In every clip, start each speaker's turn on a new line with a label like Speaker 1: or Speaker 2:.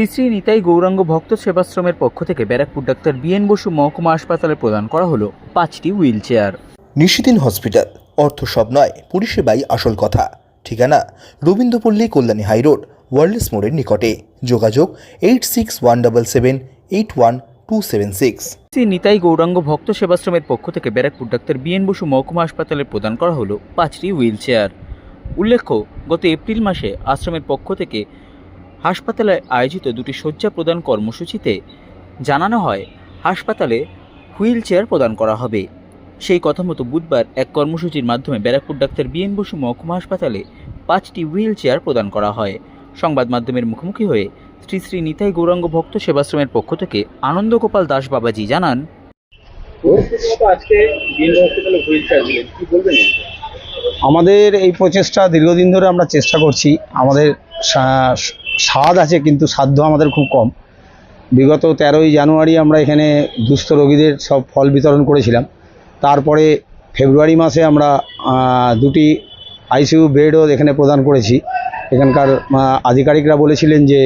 Speaker 1: শ্রী শ্রী নিতাই গৌরাঙ্গ ভক্ত সেবাশ্রমের পক্ষ থেকে ব্যারাকপুর ডাক্তার বিএন বসু মহকুমা হাসপাতালে প্রদান করা হলো পাঁচটি হুইল চেয়ার
Speaker 2: নিশিদিন হসপিটাল অর্থ সব নয় পরিষেবাই আসল কথা। ঠিকানা রবীন্দ্রপল্লী কল্যাণী হাইরোড ওয়ার্ল্ডস মোড়ের নিকটে। যোগাযোগ eight six one double seven eight one two seven six.
Speaker 1: Shri Nitai Gauranga ভক্ত সেবাশ্রমের পক্ষ থেকে ব্যারাকপুর ডাক্তার বিএন বসু মহকুমা হাসপাতালে প্রদান করা হলো পাঁচটি হুইল চেয়ার উল্লেখ্য গত এপ্রিল মাসে আশ্রমের পক্ষ থেকে হাসপাতালে আয়োজিত দুটি শয্যা প্রদান কর্মসূচিতে জানানো হয়, হাসপাতালে হুইল চেয়ার প্রদান করা হবে সেই কথা মতো বুধবার এক কর্মসূচির মাধ্যমে ব্যারাকপুর ডাক্তার বিএন বসু মহকুমা হাসপাতালে পাঁচটি হুইল চেয়ার প্রদান করা হয় সংবাদ মাধ্যমের মুখোমুখি হয়ে শ্রী শ্রী নিতাই গৌরাঙ্গ ভক্ত সেবাশ্রমের পক্ষ থেকে আনন্দগোপাল দাস বাবাজি জানান?
Speaker 3: আমাদের এই প্রচেষ্টা দীর্ঘদিন ধরে আমরা চেষ্টা করছি আমাদের স্বাদ আছে, কিন্তু সাধ্য আমাদের খুব কম। বিগত তেরোই জানুয়ারি আমরা এখানে দুস্থ রোগীদের সব ফল বিতরণ করেছিলাম। তারপরে ফেব্রুয়ারি মাসে আমরা দুটি আইসিইউ বেডও এখানে প্রদান করেছি। এখানকার আধিকারিকরা বলেছিলেন যে,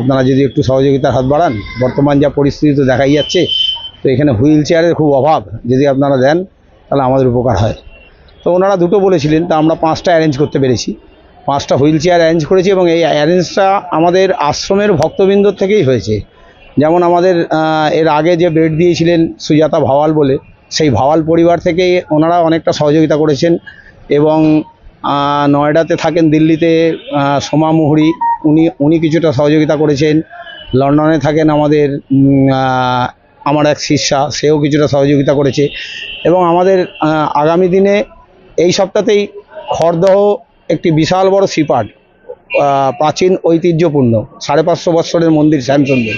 Speaker 3: আপনারা যদি একটু সহযোগিতার হাত বাড়ান, বর্তমান যা পরিস্থিতি তো দেখাই যাচ্ছে, তো এখানে হুইল চেয়ারের খুব অভাব। যদি আপনারা দেন, তাহলে আমাদের উপকার হয়। তো ওনারা দুটো বলেছিলেন, তা আমরা পাঁচটা অ্যারেঞ্জ করতে পেরেছি। পাঁচটা হুইল চেয়ার অ্যারেঞ্জ করেছি এবং এই অ্যারেঞ্জটা আমাদের আশ্রমের ভক্তবৃন্দ থেকেই হয়েছে। যেমন আমাদের এর আগে যে বেড দিয়েছিলেন সুজাতা ভাওয়াল বলে, সেই ভাওয়াল পরিবার থেকেই ওনারা অনেকটা সহযোগিতা করেছেন এবং নয়ডাতে থাকেন দিল্লিতে সোমা মুহুরি, উনি উনি কিছুটা সহযোগিতা করেছেন। লন্ডনে থাকেন আমাদের আমার এক শিষ্যা, সেও কিছুটা সহযোগিতা করেছে। এবং আমাদের আগামী দিনে এই সপ্তাহতেই খড়দহ বিশাল বড় আহ, প্রাচীন ঐতিহ্যপূর্ণ সাড়ে পাঁচশো বৎসরের মন্দির শ্যামসুন্দর।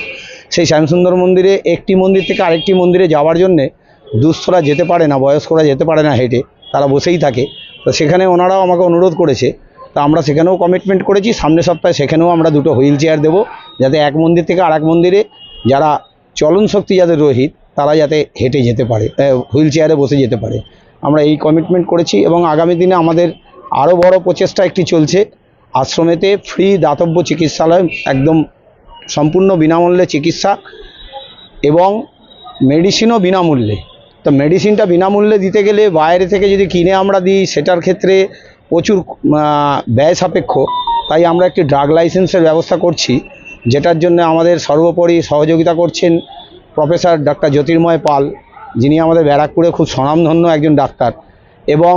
Speaker 3: সেই শ্যামসুন্দর মন্দিরে একটি মন্দির থেকে আরেকটি মন্দিরে যাওয়ার জন্যে দুস্থরা যেতে পারে না বয়স্করা যেতে পারে না হেঁটে তারা বসেই থাকে। তো সেখানে ওনারাও আমাকে অনুরোধ করেছে তো আমরা সেখানেও কমিটমেন্ট করেছি সামনের সপ্তাহে সেখানেও আমরা দুটো হুইল চেয়ার দেবো যাতে এক মন্দির থেকে আরেক মন্দিরে যারা চলন শক্তি যাদের রোহিত তারা যাতে হেঁটে যেতে পারে হুইল চেয়ারে বসে যেতে পারে। আমরা এই কমিটমেন্ট করেছি এবং আগামী দিনে আমাদের আরও বড় প্রচেষ্টা একটি চলছে। আশ্রমেতে ফ্রি দাতব্য চিকিৎসালয়, একদম সম্পূর্ণ বিনামূল্যে চিকিৎসা এবং মেডিসিনও বিনামূল্যে। তো মেডিসিনটা বিনামূল্যে দিতে গেলে বাইরে থেকে যদি কিনে আমরা দিই, সেটার ক্ষেত্রে প্রচুর ব্যয় সাপেক্ষ। তাই আমরা একটি ড্রাগ লাইসেন্সের ব্যবস্থা করছি, যেটার জন্য আমাদের সর্বোপরি সহযোগিতা করছেন প্রফেসর ডাক্তার জ্যোতির্ময় পাল, যিনি আমাদের ব্যারাকপুরে খুব স্বনামধন্য একজন ডাক্তার। এবং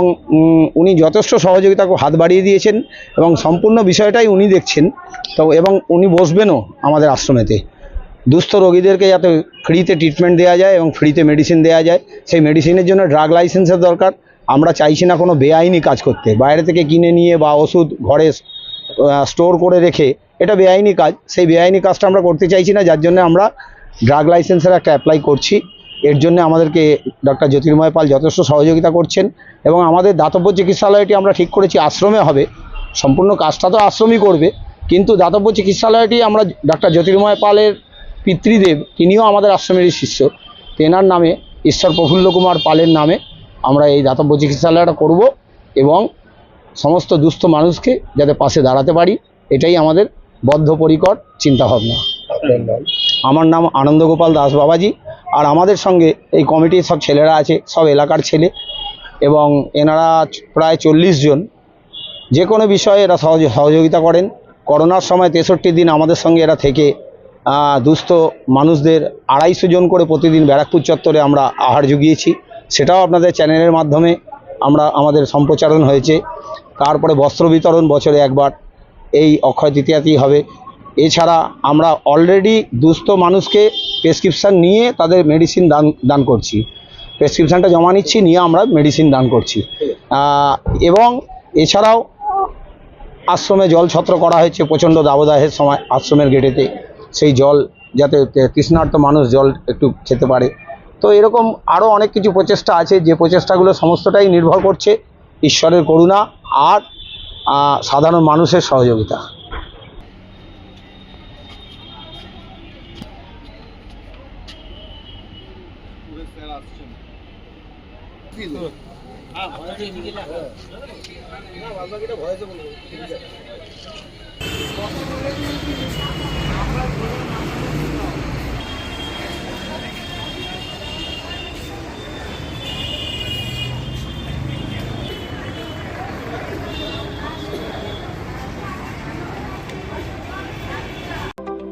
Speaker 3: উনি যথেষ্ট সহযোগিতা হাত বাড়িয়ে দিয়েছেন এবং সম্পূর্ণ বিষয়টাই উনি দেখছেন। তো, এবং উনি বসবেনও আমাদের আশ্রমেতে। দুস্থ রোগীদেরকে যাতে ফ্রিতে ট্রিটমেন্ট দেওয়া যায় এবং ফ্রিতে মেডিসিন দেওয়া যায়, সেই মেডিসিনের জন্য ড্রাগ লাইসেন্সের দরকার। আমরা চাইছি না কোনো বেআইনি কাজ করতে। বাইরে থেকে কিনে নিয়ে বা ওষুধ ঘরে স্টোর করে রেখে এটা বেআইনি কাজ। সেই বেআইনি কাজটা আমরা করতে চাইছি না, যার জন্য আমরা ড্রাগ লাইসেন্সের একটা অ্যাপ্লাই করছি। এর জন্য আমাদেরকে ডক্টর জ্যোতির্ময় পাল যথেষ্ট সহযোগিতা করছেন এবং আমাদের দাতব্য চিকিৎসালয়টি আমরা ঠিক করেছি আশ্রমে হবে। সম্পূর্ণ কাজটা তো আশ্রমই করবে। কিন্তু দাতব্য চিকিৎসালয়টি আমরা ডক্টর জ্যোতির্ময় পালের পিতৃদেব তিনিও আমাদের আশ্রমেরই শিষ্য। তেনার নামে ঈশ্বর প্রফুল্ল কুমার পালের নামে আমরা এই দাতব্য চিকিৎসালয়টা করব এবং সমস্ত দুস্থ মানুষকে যাতে পাশে দাঁড়াতে পারি এটাই আমাদের বদ্ধপরিকর চিন্তাভাবনা। আমার নাম আনন্দগোপাল দাস বাবাজি। আর আমাদের সঙ্গে এই কমিটির সব ছেলেরা আছে, সব এলাকার ছেলে এবং এনারা প্রায় চল্লিশ জন। যে কোনো বিষয়ে এরা সহযোগিতা করেন। করোনার সময় তেষট্টি দিন আমাদের সঙ্গে এরা থেকে দুস্থ মানুষদের আড়াইশো জন করে প্রতিদিন ব্যারাকপুর চত্বরে আমরা আহার জুগিয়েছি। সেটাও আপনাদের চ্যানেলের মাধ্যমে আমরা, আমাদের সম্প্রচারণ হয়েছে। তারপরে বস্ত্র বিতরণ বছরে একবার। এই অক্ষয় তৃতীয়াতেই হবে। এছাড়া আমরা অলরেডি দুস্থ মানুষকে প্রেসক্রিপশান নিয়ে তাদের মেডিসিন দান দান করছি। প্রেসক্রিপশানটা জমা নিচ্ছি, নিয়ে আমরা মেডিসিন দান করছি। এবং এছাড়াও আশ্রমে জল ছত্র করা হয়েছে, প্রচণ্ড দাবদাহের সময় আশ্রমের গেটেতে। সেই জল যাতে তে- তৃষ্ণার্ত মানুষ জল একটু খেতে পারে। তো এরকম আরও অনেক কিছু প্রচেষ্টা আছে, যে প্রচেষ্টাগুলো সমস্তটাই নির্ভর করছে ঈশ্বরের করুণা আর সাধারণ মানুষের সহযোগিতা।
Speaker 2: দিল আমরা